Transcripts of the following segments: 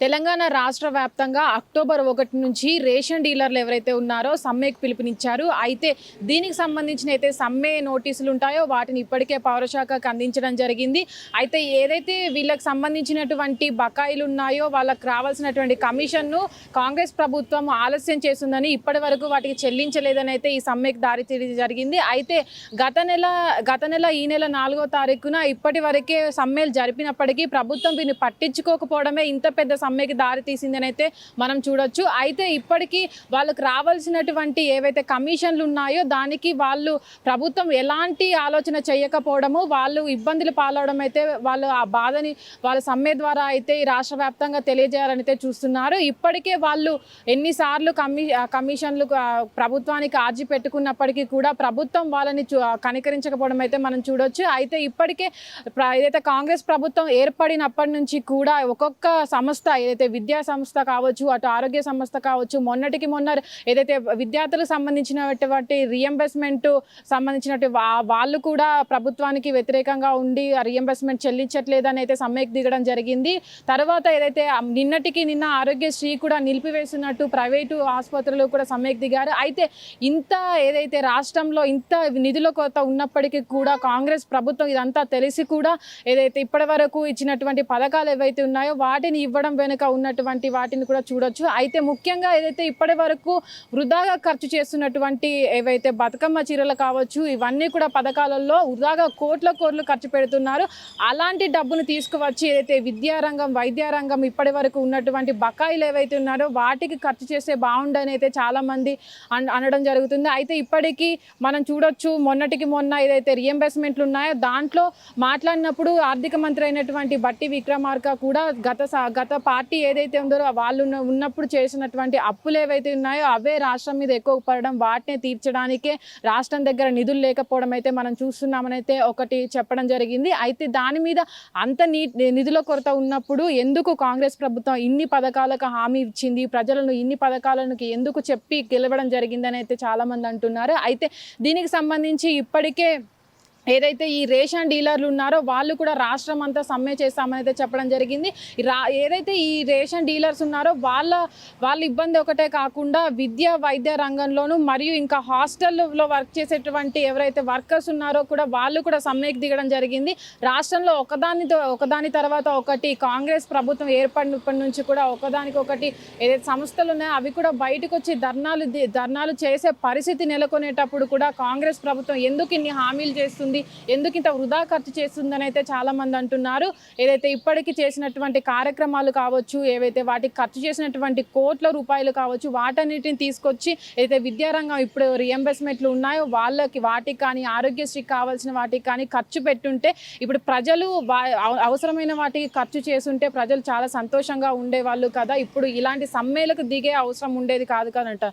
తెలంగాణ రాష్ట్ర వ్యాప్తంగా అక్టోబర్ ఒకటి నుంచి రేషన్ డీలర్లు ఎవరైతే ఉన్నారో సమ్మెకు పిలుపునిచ్చారు. అయితే దీనికి సంబంధించిన అయితే సమ్మె నోటీసులు ఉంటాయో వాటిని ఇప్పటికే పౌరశాఖకు అందించడం జరిగింది. అయితే ఏదైతే వీళ్ళకి సంబంధించినటువంటి బకాయిలు ఉన్నాయో వాళ్ళకి రావాల్సినటువంటి కమిషన్ను కాంగ్రెస్ ప్రభుత్వం ఆలస్యం చేస్తుందని ఇప్పటి వరకు వాటికి చెల్లించలేదని అయితే ఈ సమ్మెకు దారి జరిగింది. అయితే గత నెల గత నెల ఈ నెల నాలుగో తారీఖున ఇప్పటి వరకే సమ్మెలు జరిపినప్పటికీ ప్రభుత్వం వీరిని పట్టించుకోకపోవడమే ఇంత పెద్ద సమ్మెకి దారి తీసిందని అయితే మనం చూడొచ్చు. అయితే ఇప్పటికీ వాళ్ళకి రావాల్సినటువంటి ఏవైతే కమిషన్లు ఉన్నాయో దానికి వాళ్ళు ప్రభుత్వం ఎలాంటి ఆలోచన చేయకపోవడము వాళ్ళు ఇబ్బందులు పాలవడం అయితే వాళ్ళు ఆ బాధని వాళ్ళ సమ్మె ద్వారా అయితే ఈ రాష్ట్ర వ్యాప్తంగా తెలియజేయాలని అయితే చూస్తున్నారు. ఇప్పటికే వాళ్ళు ఎన్నిసార్లు కమి కమిషన్లు ప్రభుత్వానికి ఆర్జీ పెట్టుకున్నప్పటికీ కూడా ప్రభుత్వం వాళ్ళని చూ- కనికరించకపోవడం అయితే మనం చూడొచ్చు. అయితే ఇప్పటికే ఏదైతే కాంగ్రెస్ ప్రభుత్వం ఏర్పడినప్పటి నుంచి కూడా ఒక్కొక్క సంస్థ ఏదైతే విద్యా సంస్థ కావచ్చు అటు ఆరోగ్య సంస్థ కావచ్చు మొన్నటికి మొన్న ఏదైతే విద్యార్థులకు సంబంధించినటువంటి రియంబర్స్మెంట్ సంబంధించినటువంటి వాళ్ళు కూడా ప్రభుత్వానికి వ్యతిరేకంగా ఉండి ఆ రియంబర్స్మెంట్ చెల్లించట్లేదని అయితే సమ్మెకి దిగడం జరిగింది. తర్వాత ఏదైతే నిన్నటికి నిన్న ఆరోగ్యశ్రీ కూడా నిలిపివేసినట్టు ప్రైవేటు ఆసుపత్రులు కూడా సమ్మెకి దిగారు. అయితే ఇంత ఏదైతే రాష్ట్రంలో ఇంత నిధుల కొరత ఉన్నప్పటికీ కూడా కాంగ్రెస్ ప్రభుత్వం ఇదంతా తెలిసి కూడా ఏదైతే ఇప్పటి వరకు ఇచ్చినటువంటి పథకాలు ఏవైతే ఉన్నాయో వాటిని ఇవ్వడం వెనుక ఉన్నటువంటి వాటిని కూడా చూడొచ్చు. అయితే ముఖ్యంగా ఏదైతే ఇప్పటి వరకు వృధాగా ఖర్చు చేస్తున్నటువంటి ఏవైతే బతుకమ్మ చీరలు కావచ్చు ఇవన్నీ కూడా పథకాలలో వృధాగా కోట్ల కోట్లు ఖర్చు పెడుతున్నారు. అలాంటి డబ్బును తీసుకువచ్చి ఏదైతే విద్యారంగం వైద్యారంగం ఇప్పటి వరకు ఉన్నటువంటి బకాయిలు ఏవైతే ఉన్నారో వాటికి ఖర్చు చేస్తే బాగుండని అయితే చాలామంది అన్- అనడం జరుగుతుంది. అయితే ఇప్పటికీ మనం చూడొచ్చు మొన్నటికి మొన్న ఏదైతే రియంబర్స్మెంట్లు ఉన్నాయో దాంట్లో మాట్లాడినప్పుడు ఆర్థిక మంత్రి అయినటువంటి బట్టి విక్రమార్క కూడా గత గత పార్టీ ఏదైతే ఉందో వాళ్ళు ఉన్నప్పుడు చేసినటువంటి అప్పులు ఏవైతే ఉన్నాయో అవే రాష్ట్రం మీద ఎక్కువ పడడం వాటిని తీర్చడానికే రాష్ట్రం దగ్గర నిధులు లేకపోవడం అయితే మనం చూస్తున్నామని అయితే ఒకటి చెప్పడం జరిగింది. అయితే దాని మీద అంత నిధుల కొరత ఉన్నప్పుడు ఎందుకు కాంగ్రెస్ ప్రభుత్వం ఇన్ని పథకాలకు హామీ ఇచ్చింది? ప్రజలను ఇన్ని పథకాలను ఎందుకు చెప్పి గెలవడం జరిగిందని అయితే చాలామంది అంటున్నారు. అయితే దీనికి సంబంధించి ఇప్పటికే ఏదైతే ఈ రేషన్ డీలర్లు ఉన్నారో వాళ్ళు కూడా రాష్ట్రం అంతా సమ్మె చేస్తామని అయితే చెప్పడం జరిగింది. రా ఏదైతే ఈ రేషన్ డీలర్స్ ఉన్నారో వాళ్ళ వాళ్ళ ఇబ్బంది ఒకటే కాకుండా విద్య వైద్య రంగంలోనూ మరియు ఇంకా హాస్టల్లో వర్క్ చేసేటువంటి ఎవరైతే వర్కర్స్ ఉన్నారో కూడా వాళ్ళు కూడా సమ్మెకి దిగడం జరిగింది. రాష్ట్రంలో ఒకదానితో ఒకదాని తర్వాత ఒకటి కాంగ్రెస్ ప్రభుత్వం ఏర్పడినప్పటి నుంచి కూడా ఒకదానికి ఒకటి ఏదైతే సంస్థలు ఉన్నాయో అవి కూడా బయటకు వచ్చి ధర్నాలు ధర్నాలు చేసే పరిస్థితి నెలకొనేటప్పుడు కూడా కాంగ్రెస్ ప్రభుత్వం ఎందుకు ఇన్ని హామీలు చేస్తుంది? ఎందుకు ఇంత వృధా ఖర్చు చేస్తుందని అయితే చాలా మంది అంటున్నారు. ఏదైతే ఇప్పటికీ చేసినటువంటి కార్యక్రమాలు కావచ్చు ఏవైతే వాటికి ఖర్చు చేసినటువంటి కోట్ల రూపాయలు కావచ్చు వాటన్నిటిని తీసుకొచ్చి ఏదైతే విద్యారంగం ఇప్పుడు రియంబర్స్మెంట్లు ఉన్నాయో వాళ్ళకి వాటికి కానీ ఆరోగ్యశ్రీ కావాల్సిన వాటికి కానీ ఖర్చు పెట్టుంటే ఇప్పుడు ప్రజలు అవసరమైన వాటికి ఖర్చు చేస్తుంటే ప్రజలు చాలా సంతోషంగా ఉండేవాళ్ళు కదా. ఇప్పుడు ఇలాంటి సమ్మెలకు దిగే అవసరం ఉండేది కాదు కదంట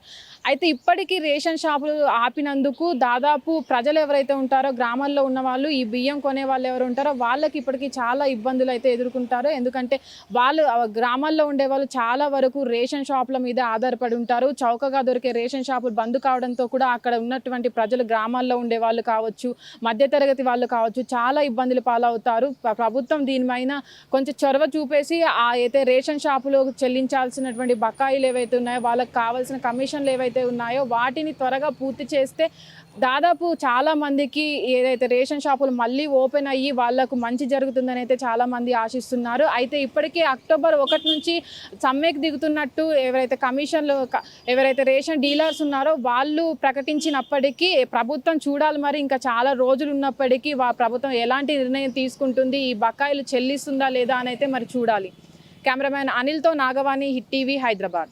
అయితే ఇప్పటికీ రేషన్ షాపులు ఆపినందుకు దాదాపు ప్రజలు ఎవరైతే ఉంటారో గ్రామాల్లో ఉన్న వాళ్ళు ఈ బియ్యం కొనే వాళ్ళు ఎవరు ఉంటారో వాళ్ళకి ఇప్పటికీ చాలా ఇబ్బందులు అయితే ఎదుర్కొంటారు. ఎందుకంటే వాళ్ళు గ్రామాల్లో ఉండే వాళ్ళు చాలా వరకు రేషన్ షాపుల మీద ఆధారపడి ఉంటారు. చౌకగా దొరికే రేషన్ షాపులు బంద్ కావడంతో కూడా అక్కడ ఉన్నటువంటి ప్రజలు గ్రామాల్లో ఉండే వాళ్ళు కావచ్చు మధ్యతరగతి వాళ్ళు కావచ్చు చాలా ఇబ్బందులు పాలవుతారు. ప్రభుత్వం దీనిపైన కొంచెం చొరవ చూపేసి ఆ అయితే రేషన్ షాపులో చెల్లించాల్సినటువంటి బకాయిలు ఏవైతే ఉన్నాయో వాళ్ళకి కావాల్సిన కమిషన్లు ఏవైతే ఉన్నాయో వాటిని త్వరగా పూర్తి చేస్తే దాదాపు చాలా మందికి ఏదైతే రేషన్ షాపులు మళ్ళీ ఓపెన్ అయ్యి వాళ్ళకు మంచి జరుగుతుందని అయితే చాలా మంది ఆశిస్తున్నారు. అయితే ఇప్పటికే అక్టోబర్ ఒకటి నుంచి సమ్మెకు దిగుతున్నట్టు ఎవరైతే కమిషన్లు ఎవరైతే రేషన్ డీలర్స్ ఉన్నారో వాళ్ళు ప్రకటించినప్పటికీ ప్రభుత్వం చూడాలి మరి. ఇంకా చాలా రోజులు ఉన్నప్పటికీ వా ప్రభుత్వం ఎలాంటి నిర్ణయం తీసుకుంటుంది? ఈ బకాయిలు చెల్లిస్తుందా లేదా అని అయితే మరి చూడాలి. Cameraman అనిల్తో Nagavani Hit TV Hyderabad.